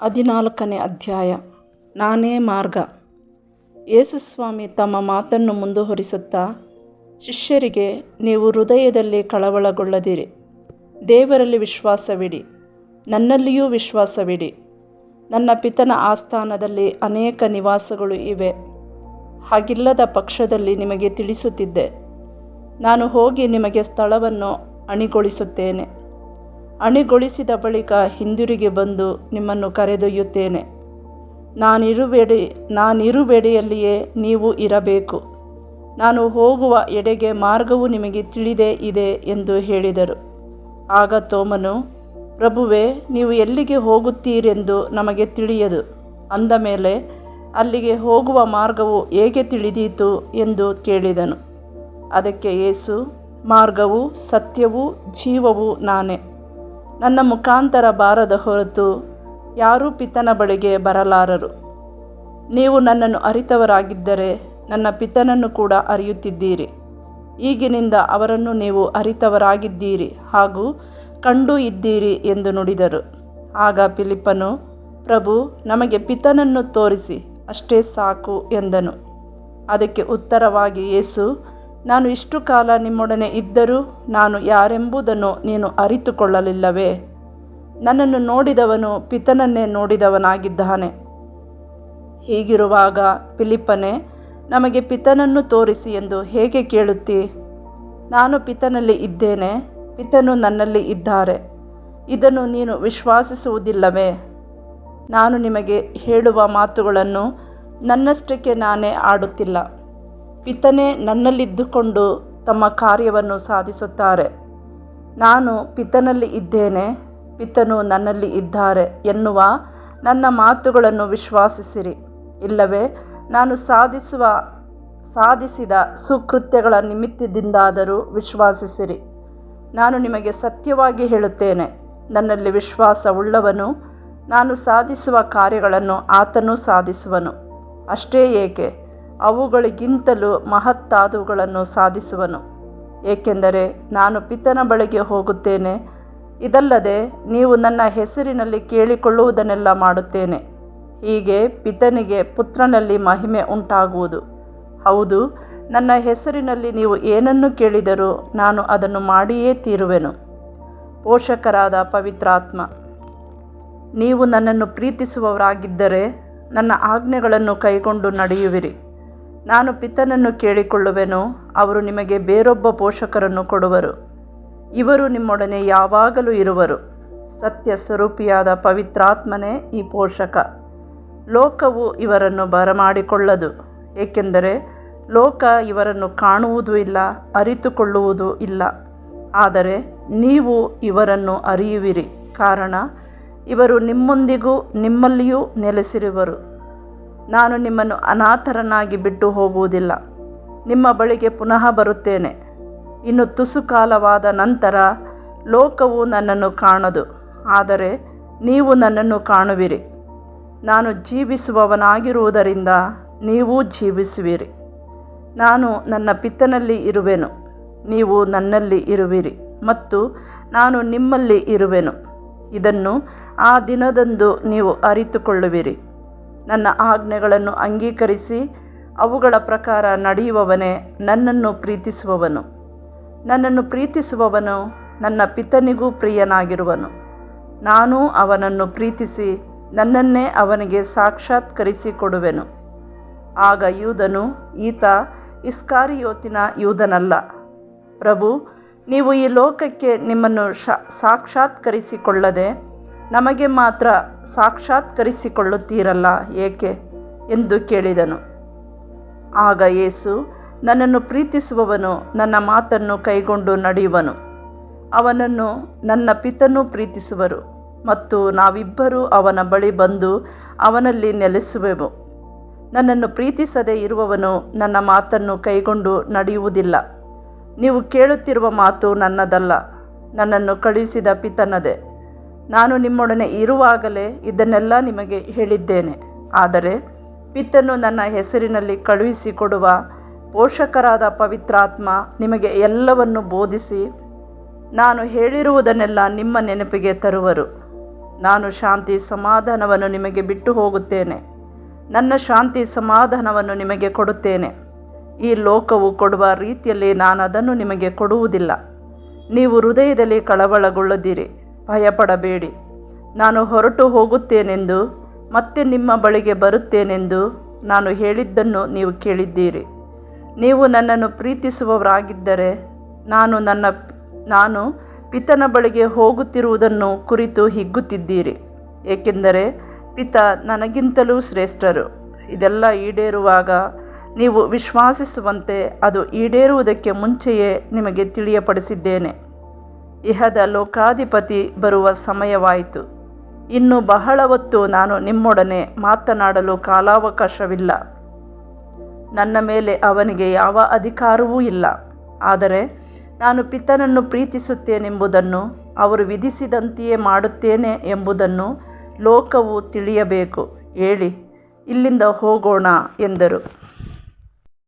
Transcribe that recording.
ಹದಿನಾಲ್ಕನೇ ಅಧ್ಯಾಯ. ನಾನೇ ಮಾರ್ಗ. ಯೇಸುಸ್ವಾಮಿ ತಮ್ಮ ಮಾತನ್ನು ಮುಂದುವರಿಸುತ್ತಾ, ಶಿಷ್ಯರಿಗೆ, ನೀವು ಹೃದಯದಲ್ಲಿ ಕಳವಳಗೊಳ್ಳದಿರಿ. ದೇವರಲ್ಲಿ ವಿಶ್ವಾಸವಿಡಿ. ನನ್ನಲ್ಲಿಯೂ ವಿಶ್ವಾಸವಿಡಿ. ನನ್ನ ಪಿತನ ಆಸ್ಥಾನದಲ್ಲಿ ಅನೇಕ ನಿವಾಸಗಳು ಇವೆ. ಹಾಗಿಲ್ಲದ ಪಕ್ಷದಲ್ಲಿ ನಿಮಗೆ ತಿಳಿಸುತ್ತಿದ್ದೆ. ನಾನು ಹೋಗಿ ನಿಮಗೆ ಸ್ಥಳವನ್ನು ಅಣಿಗೊಳಿಸುತ್ತೇನೆ. ಅಣಿಗೊಳಿಸಿದ ಬಳಿಕ ಹಿಂದಿರುಗಿ ಬಂದು ನಿಮ್ಮನ್ನು ಕರೆದೊಯ್ಯುತ್ತೇನೆ. ನಾನಿರುವೆಡೆ, ನಾನಿರುವೆಡೆಯಲ್ಲಿಯೇ ನೀವು ಇರಬೇಕು. ನಾನು ಹೋಗುವ ಎಡೆಗೆ ಮಾರ್ಗವು ನಿಮಗೆ ತಿಳಿದೇ ಇದೆ ಎಂದು ಹೇಳಿದರು. ಆಗ ತೋಮನು, ಪ್ರಭುವೇ, ನೀವು ಎಲ್ಲಿಗೆ ಹೋಗುತ್ತೀರೆಂದು ನಮಗೆ ತಿಳಿಯದು. ಅಂದ ಮೇಲೆ, ಅಲ್ಲಿಗೆ ಹೋಗುವ ಮಾರ್ಗವು ಹೇಗೆ ತಿಳಿದೀತು? ಎಂದು ಕೇಳಿದನು. ಅದಕ್ಕೆ ಏಸು ಮಾರ್ಗವು ಸತ್ಯವೂ ಜೀವವೂ ನಾನೇ. ನನ್ನ ಮುಖಾಂತರ ಬಾರದ ಹೊರತು ಯಾರೂ ಪಿತನ ಬಳಿಗೆ ಬರಲಾರರು. ನೀವು ನನ್ನನ್ನು ಅರಿತವರಾಗಿದ್ದರೆ ನನ್ನ ಪಿತನನ್ನು ಕೂಡ ಅರಿಯುತ್ತಿದ್ದೀರಿ. ಈಗಿನಿಂದ ಅವರನ್ನು ನೀವು ಅರಿತವರಾಗಿದ್ದೀರಿ ಹಾಗೂ ಕಂಡು ಇದ್ದೀರಿ ಎಂದು ನುಡಿದರು. ಆಗ ಫಿಲಿಪ್ಪನು, ಪ್ರಭು, ನಮಗೆ ಪಿತನನ್ನು ತೋರಿಸಿ, ಅಷ್ಟೇ ಸಾಕು ಎಂದನು. ಅದಕ್ಕೆ ಉತ್ತರವಾಗಿ, ಯೇಸು ನಾನು ಇಷ್ಟು ಕಾಲ ನಿಮ್ಮೊಡನೆ ಇದ್ದರೂ ನಾನು ಯಾರೆಂಬುದನ್ನು ನೀನು ಅರಿತುಕೊಳ್ಳಲಿಲ್ಲವೇ? ನನ್ನನ್ನು ನೋಡಿದವನು ಪಿತನನ್ನೇ ನೋಡಿದವನಾಗಿದ್ದಾನೆ. ಹೀಗಿರುವಾಗ ಫಿಲಿಪ್ಪನೇ, ನಮಗೆ ಪಿತನನ್ನು ತೋರಿಸಿ ಎಂದು ಹೇಗೆ ಕೇಳುತ್ತಿ? ನಾನು ಪಿತನಲ್ಲಿ ಇದ್ದೇನೆ, ಪಿತನು ನನ್ನಲ್ಲಿ ಇದ್ದಾರೆ. ಇದನ್ನು ನೀನು ವಿಶ್ವಾಸಿಸುವುದಿಲ್ಲವೇ? ನಾನು ನಿಮಗೆ ಹೇಳುವ ಮಾತುಗಳನ್ನು ನನ್ನಷ್ಟಕ್ಕೆ ನಾನೇ ಆಡುತ್ತಿಲ್ಲ. ಪಿತನೇ ನನ್ನಲ್ಲಿದ್ದುಕೊಂಡು ತಮ್ಮ ಕಾರ್ಯವನ್ನು ಸಾಧಿಸುತ್ತಾರೆ. ನಾನು ಪಿತನಲ್ಲಿ ಇದ್ದೇನೆ, ಪಿತನು ನನ್ನಲ್ಲಿ ಇದ್ದಾರೆ ಎನ್ನುವ ನನ್ನ ಮಾತುಗಳನ್ನು ವಿಶ್ವಾಸಿಸಿರಿ. ಇಲ್ಲವೇ, ನಾನು ಸಾಧಿಸುವ, ಸಾಧಿಸಿದ ಸುಕೃತ್ಯಗಳ ನಿಮಿತ್ತದಿಂದಾದರೂ ವಿಶ್ವಾಸಿಸಿರಿ. ನಾನು ನಿಮಗೆ ಸತ್ಯವಾಗಿ ಹೇಳುತ್ತೇನೆ, ನನ್ನಲ್ಲಿ ವಿಶ್ವಾಸ ಉಳ್ಳವನು ನಾನು ಸಾಧಿಸುವ ಕಾರ್ಯಗಳನ್ನು ಆತನೂ ಸಾಧಿಸುವನು. ಅಷ್ಟೇ ಏಕೆ ಅವುಗಳಿಗಿಂತಲೂ ಮಹತ್ತಾದವುಗಳನ್ನು ಸಾಧಿಸುವನು. ಏಕೆಂದರೆ ನಾನು ಪಿತನ ಬಳಿಗೆ ಹೋಗುತ್ತೇನೆ. ಇದಲ್ಲದೆ ನೀವು ನನ್ನ ಹೆಸರಿನಲ್ಲಿ ಕೇಳಿಕೊಳ್ಳುವುದನ್ನೆಲ್ಲ ಮಾಡುತ್ತೇನೆ. ಹೀಗೆ ಪಿತನಿಗೆ ಪುತ್ರನಲ್ಲಿ ಮಹಿಮೆ ಉಂಟಾಗುವುದು. ಹೌದು, ನನ್ನ ಹೆಸರಿನಲ್ಲಿ ನೀವು ಏನನ್ನು ಕೇಳಿದರೂ ನಾನು ಅದನ್ನು ಮಾಡಿಯೇ ತೀರುವೆನು. ಪೋಷಕರಾದ ಪವಿತ್ರಾತ್ಮ, ನೀವು ನನ್ನನ್ನು ಪ್ರೀತಿಸುವವರಾಗಿದ್ದರೆ ನನ್ನ ಆಜ್ಞೆಗಳನ್ನು ಕೈಗೊಂಡು ನಡೆಯುವಿರಿ. ನಾನು ಪಿತನನ್ನು ಕೇಳಿಕೊಳ್ಳುವೆನು, ಅವರು ನಿಮಗೆ ಬೇರೊಬ್ಬ ಪೋಷಕರನ್ನು ಕೊಡುವರು. ಇವರು ನಿಮ್ಮೊಡನೆ ಯಾವಾಗಲೂ ಇರುವರು. ಸತ್ಯ ಸ್ವರೂಪಿಯಾದ ಪವಿತ್ರಾತ್ಮನೇ ಈ ಪೋಷಕ. ಲೋಕವು ಇವರನ್ನು ಬರಮಾಡಿಕೊಳ್ಳದು, ಏಕೆಂದರೆ ಲೋಕ ಇವರನ್ನು ಕಾಣುವುದೂ ಇಲ್ಲ, ಅರಿತುಕೊಳ್ಳುವುದೂ ಇಲ್ಲ. ಆದರೆ ನೀವು ಇವರನ್ನು ಅರಿಯುವಿರಿ, ಕಾರಣ ಇವರು ನಿಮ್ಮೊಂದಿಗೂ ನಿಮ್ಮಲ್ಲಿಯೂ ನೆಲೆಸಿರುವರು. ನಾನು ನಿಮ್ಮನ್ನು ಅನಾಥರನ್ನಾಗಿ ಬಿಟ್ಟು ಹೋಗುವುದಿಲ್ಲ. ನಿಮ್ಮ ಬಳಿಗೆ ಪುನಃ ಬರುತ್ತೇನೆ. ಇನ್ನು ತುಸು ಕಾಲವಾದ ನಂತರ ಲೋಕವು ನನ್ನನ್ನು ಕಾಣದು. ಆದರೆ ನೀವು ನನ್ನನ್ನು ಕಾಣುವಿರಿ. ನಾನು ಜೀವಿಸುವವನಾಗಿರುವುದರಿಂದ ನೀವೂ ಜೀವಿಸುವಿರಿ. ನಾನು ನನ್ನ ಪಿತ್ತನಲ್ಲಿ ಇರುವೆನು. ನೀವು ನನ್ನಲ್ಲಿ ಇರುವಿರಿ ಮತ್ತು ನಾನು ನಿಮ್ಮಲ್ಲಿ ಇರುವೆನು. ಇದನ್ನು ಆ ದಿನದಂದು ನೀವು ಅರಿತುಕೊಳ್ಳುವಿರಿ. ನನ್ನ ಆಜ್ಞೆಗಳನ್ನು ಅಂಗೀಕರಿಸಿ ಅವುಗಳ ಪ್ರಕಾರ ನಡೆಯುವವನೇ ನನ್ನನ್ನು ಪ್ರೀತಿಸುವವನು. ನನ್ನನ್ನು ಪ್ರೀತಿಸುವವನು ನನ್ನ ಪಿತನಿಗೂ ಪ್ರಿಯನಾಗಿರುವನು. ನಾನು ಅವನನ್ನು ಪ್ರೀತಿಸಿ ನನ್ನನ್ನೇ ಅವನಿಗೆ ಸಾಕ್ಷಾತ್ಕರಿಸಿಕೊಡುವೆನು. ಆಗ ಯೂದನು, ಈತ ಇಸ್ಕಾರಿಯೋತಿನ ಯೂದನಲ್ಲ. ಪ್ರಭು, ನೀವು ಈ ಲೋಕಕ್ಕೆ ನಿಮ್ಮನ್ನು ಶಾ, ಸಾಕ್ಷಾತ್ಕರಿಸಿಕೊಳ್ಳದೆ ನಮಗೆ ಮಾತ್ರ ಸಾಕ್ಷಾತ್ಕರಿಸಿಕೊಳ್ಳುತ್ತೀರಲ್ಲ ಏಕೆ ಎಂದು ಕೇಳಿದನು. ಆಗ ಯೇಸು ನನ್ನನ್ನು ಪ್ರೀತಿಸುವವನು ನನ್ನ ಮಾತನ್ನು ಕೈಗೊಂಡು ನಡೆಯುವನು. ಅವನನ್ನು ನನ್ನ ಪಿತನೂ ಪ್ರೀತಿಸುವರು ಮತ್ತು ನಾವಿಬ್ಬರೂ ಅವನ ಬಳಿ ಬಂದು ಅವನಲ್ಲಿ ನೆಲೆಸುವೆವು. ನನ್ನನ್ನು ಪ್ರೀತಿಸದೇ ಇರುವವನು ನನ್ನ ಮಾತನ್ನು ಕೈಗೊಂಡು ನಡೆಯುವುದಿಲ್ಲ. ನೀವು ಕೇಳುತ್ತಿರುವ ಮಾತು ನನ್ನದಲ್ಲ, ನನ್ನನ್ನು ಕಳುಹಿಸಿದ ಪಿತನದೇ. ನಾನು ನಿಮ್ಮೊಡನೆ ಇರುವಾಗಲೇ ಇದನ್ನೆಲ್ಲ ನಿಮಗೆ ಹೇಳಿದ್ದೇನೆ. ಆದರೆ ಪಿತ್ತನ್ನು ನನ್ನ ಹೆಸರಿನಲ್ಲಿ ಕಳುಹಿಸಿಕೊಡುವ ಪೋಷಕರಾದ ಪವಿತ್ರಾತ್ಮ ನಿಮಗೆ ಎಲ್ಲವನ್ನು ಬೋಧಿಸಿ ನಾನು ಹೇಳಿರುವುದನ್ನೆಲ್ಲ ನಿಮ್ಮ ನೆನಪಿಗೆ ತರುವರು. ನಾನು ಶಾಂತಿ ಸಮಾಧಾನವನ್ನು ನಿಮಗೆ ಬಿಟ್ಟು ಹೋಗುತ್ತೇನೆ. ನನ್ನ ಶಾಂತಿ ಸಮಾಧಾನವನ್ನು ನಿಮಗೆ ಕೊಡುತ್ತೇನೆ. ಈ ಲೋಕವು ಕೊಡುವ ರೀತಿಯಲ್ಲಿ ನಾನು ಅದನ್ನು ನಿಮಗೆ ಕೊಡುವುದಿಲ್ಲ. ನೀವು ಹೃದಯದಲ್ಲಿ ಕಳವಳಗೊಳ್ಳದಿರಿ. ಭಯಪಡಬೇಡಿ. ನಾನು ಹೊರಟು ಹೋಗುತ್ತೇನೆಂದು, ಮತ್ತೆ ನಿಮ್ಮ ಬಳಿಗೆ ಬರುತ್ತೇನೆಂದು ನಾನು ಹೇಳಿದ್ದನ್ನು ನೀವು ಕೇಳಿದ್ದೀರಿ. ನೀವು ನನ್ನನ್ನು ಪ್ರೀತಿಸುವವರಾಗಿದ್ದರೆ ನಾನು ನನ್ನ ನಾನು ಪಿತನ ಬಳಿಗೆ ಹೋಗುತ್ತಿರುವುದನ್ನು ಕುರಿತು ಹಿಗ್ಗುತ್ತಿದ್ದೀರಿ. ಏಕೆಂದರೆ ಪಿತ ನನಗಿಂತಲೂ ಶ್ರೇಷ್ಠರು. ಇದೆಲ್ಲ ಈಡೇರುವಾಗ ನೀವು ವಿಶ್ವಾಸಿಸುವಂತೆ ಅದು ಈಡೇರುವುದಕ್ಕೆ ಮುಂಚೆಯೇ ನಿಮಗೆ ತಿಳಿಯಪಡಿಸಿದ್ದೇನೆ. ಇಹದ ಲೋಕಾಧಿಪತಿ ಬರುವ ಸಮಯವಾಯಿತು. ಇನ್ನು ಬಹಳ ಹೊತ್ತು ನಾನು ನಿಮ್ಮೊಡನೆ ಮಾತನಾಡಲು ಕಾಲಾವಕಾಶವಿಲ್ಲ. ನನ್ನ ಮೇಲೆ ಅವನಿಗೆ ಯಾವ ಅಧಿಕಾರವೂ ಇಲ್ಲ. ಆದರೆ ನಾನು ಪಿತನನ್ನು ಪ್ರೀತಿಸುತ್ತೇನೆಂಬುದನ್ನು, ಅವರು ವಿಧಿಸಿದಂತೆಯೇ ಮಾಡುತ್ತೇನೆ ಎಂಬುದನ್ನು ಲೋಕವು ತಿಳಿಯಬೇಕು. ಹೇಳಿ, ಇಲ್ಲಿಂದ ಹೋಗೋಣ ಎಂದರು.